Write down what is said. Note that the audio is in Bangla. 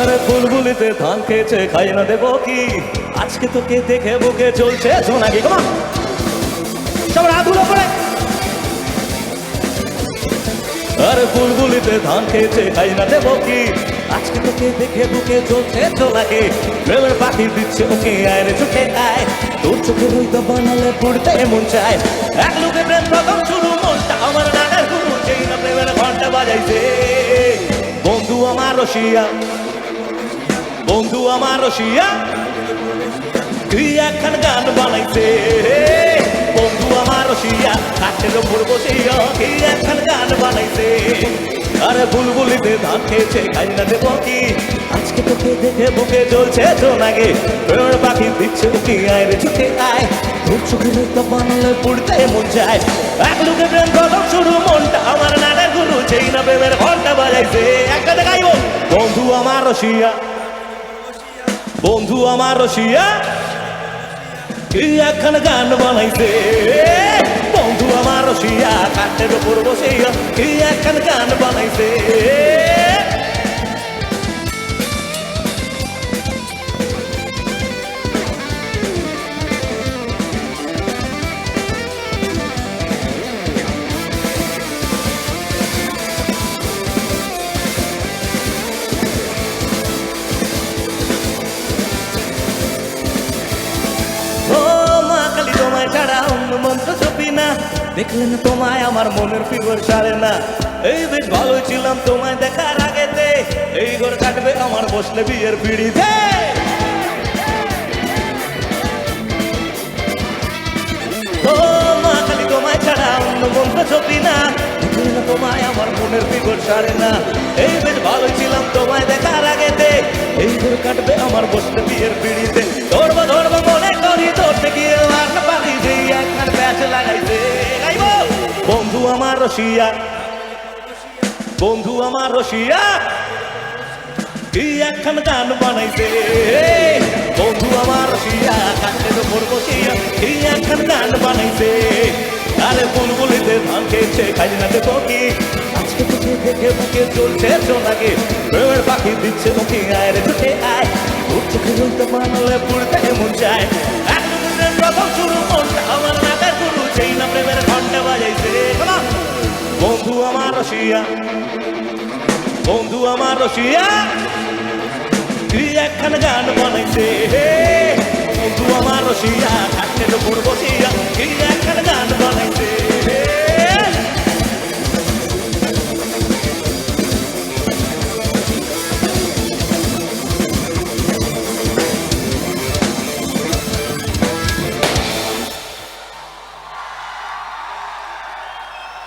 আরে ফুলগুলিতে ধান খেয়েছে, খাই না দেবো কি? আজকে তোকে দেখে বুকে চলছে সোনাকি কমা সবার হাতগুলো পড়ে আরে ফুলগুলিতে ধান খেয়েছে, খাই না দেবো কি? আজকে তোকে দেখে বুকে চলছে সোনাকি প্রেমের পাখি দিচ্ছে ওকে আয় রে চোখে আয়। তোর চোখে হইতো বানালে পড়তে মন চায়। এক লোকে প্রেম প্রথম শুরু, মনটা আমার নানার গুরু। সেই না প্রেমের ঘণ্টা বাজাইছে। বন্ধু আমার রসিয়া বন্ধু আমার রসিয়া, তুই একখান গান বানাইছে। বন্ধু আমার রসিয়া, কাঠের ওপর বসিয়া তুই একখান গান বানাইছে। আরে বুলবুলিতে ধান খেয়েছে খাই না দেবো কি? আজকে তোকে দেখে বুকে চলছে জোনাগে। প্রেমের পাখি দিচ্ছে কি আয় রে চোখে আয়। তোর চোখে তো বানালে পড়তে মন যায় এক লোকে প্রেম প্রথম শুরু, মনটা আমার নানা গুরু সেই না প্রেমের ঘণ্টা বাজাইছে। একটা দেখাইব বন্ধু আমার রসিয়া। বন্ধু আমার রসিয়া এখন গান বানাইছে? বন্ধু আমার রসিয়া, কাঠের উপর বসে এখন গান বানাইছে? না। দেখলেন তোমায় আমার মনের ফিগর সারে না। এই বেশ ভালোই ছিলাম তোমায় দেখার আগেতে। এই ঘর কাটবে আমার বসলে বিয়ের পিড়িতে। তোমায় ছাড়া অন্য মন্ত্র ছবি না। তোমায় আমার মনের ফিগর সারে না। এই বেশ ভালোই ছিলাম তোমায় দেখার আগেতে। এই ঘর কাটবে আমার বসলে বিয়ের পিড়িতে। আমার রসিয়া বন্ধু আমার রসিয়া কি একখান গান বানাইছে? বন্ধু আমার রসিয়া কাঠের উপর বসিয়া কি একখান গান বানাইছে? আরে বুলবুলিতে ধান খেয়েছে খাই না দেখো কি আজকে তোকে দেখে বুকে চলছে সোনাকে। প্রেমের পাখি দিচ্ছে তোকে আয় রে চোখে আয়। তোর চোখে বলতে বানালে পুড়তে মন চায়। বন্ধু আমার রসিয়া বন্ধু আমার রসিয়া তুই একখান গান বানাইছে বন্ধু আমার রসিয়া কাঠের উপর বসিয়া তুই